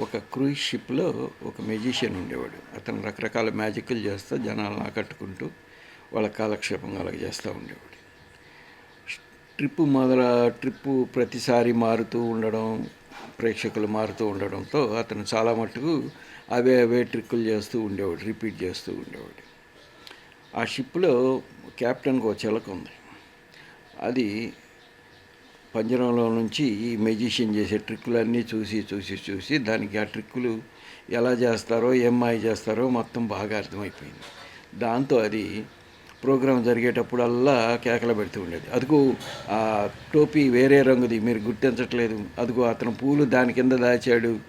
ఒక క్రూయిజ్ షిప్లో ఒక మెజిషియన్ ఉండేవాడు. అతను రకరకాల మ్యాజిక్లు చేస్తూ జనాలను ఆకట్టుకుంటూ వాళ్ళ కాలక్షేపం అలాగ చేస్తూ ఉండేవాడు. ట్రిప్పు మొదల ట్రిప్పు ప్రతిసారి మారుతూ ఉండడం ప్రేక్షకులు మారుతూ ఉండడంతో అతను చాలా మట్టుకు అవే అవే ట్రిక్కులు చేస్తూ ఉండేవాడు రిపీట్ చేస్తూ ఉండేవాడు. ఆ షిప్లో క్యాప్టెన్కి ఒక చిలక ఉంది. అది పంజరంలో నుంచి ఈ మెజిషియన్ చేసే ట్రిక్కులన్నీ చూసి చూసి చూసి దానికి ఆ ట్రిక్కులు ఎలా చేస్తారో ఏం చేస్తారో మొత్తం బాగా అర్థమైపోయింది. దాంతో అది ప్రోగ్రాం జరిగేటప్పుడల్లా కేకలు పెడుతూ ఉండేది. అదిగో ఆ టోపీ వేరే రంగుది మీరు గుర్తించట్లేదు. అదిగో అతను పూలు దాని కింద దాచాడు.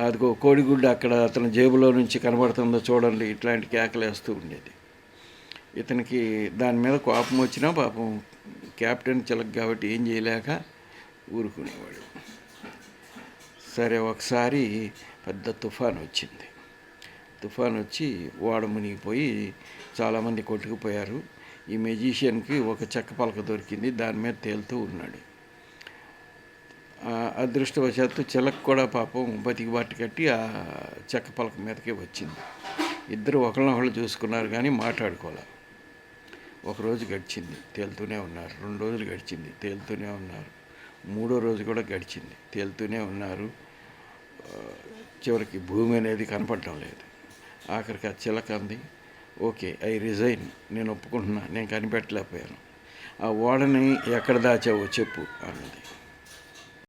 అదిగో కోడిగుడ్డు అక్కడ అతని జేబులో నుంచి కనబడుతుందో చూడండి ఇట్లాంటి కేకలు వేస్తూ ఉండేది. ఇతనికి దాని మీద కోపం వచ్చినా పాపం క్యాప్టెన్ చిలక కాబట్టి ఏం చేయలేక ఊరుకునేవాడు. సరే ఒకసారి పెద్ద తుఫాన్ వచ్చింది. తుఫాన్ వచ్చి ఓడ మునిగిపోయి చాలామంది కొట్టుకుపోయారు. ఈ మెజిషియన్కి ఒక చెక్క పలక దొరికింది దాని మీద తేలుతూ ఉన్నాడు. అదృష్టవశాత్తు చిలక కూడా పాపం బతికి బాటి కట్టి ఆ చెక్క పలక మీదకే వచ్చింది. ఇద్దరు ఒకళ్ళనొకళ్ళు చూసుకున్నారు కానీ మాట్లాడుకోలేదు ఒకరోజు గడిచింది తేలుతూనే ఉన్నారు. రెండు రోజులు గడిచింది తేలుతూనే ఉన్నారు. మూడో రోజు కూడా గడిచింది తేలుతూనే ఉన్నారు. చివరికి భూమి అనేది కనపడటం లేదు. ఆఖరికి ఆ చిలక అంది ఓకే ఐ రిజైన్ నేను ఒప్పుకుంటున్నా నేను కనిపెట్టలేకపోయాను. ఆ ఓడని ఎక్కడ దాచావో చెప్పు అన్నది.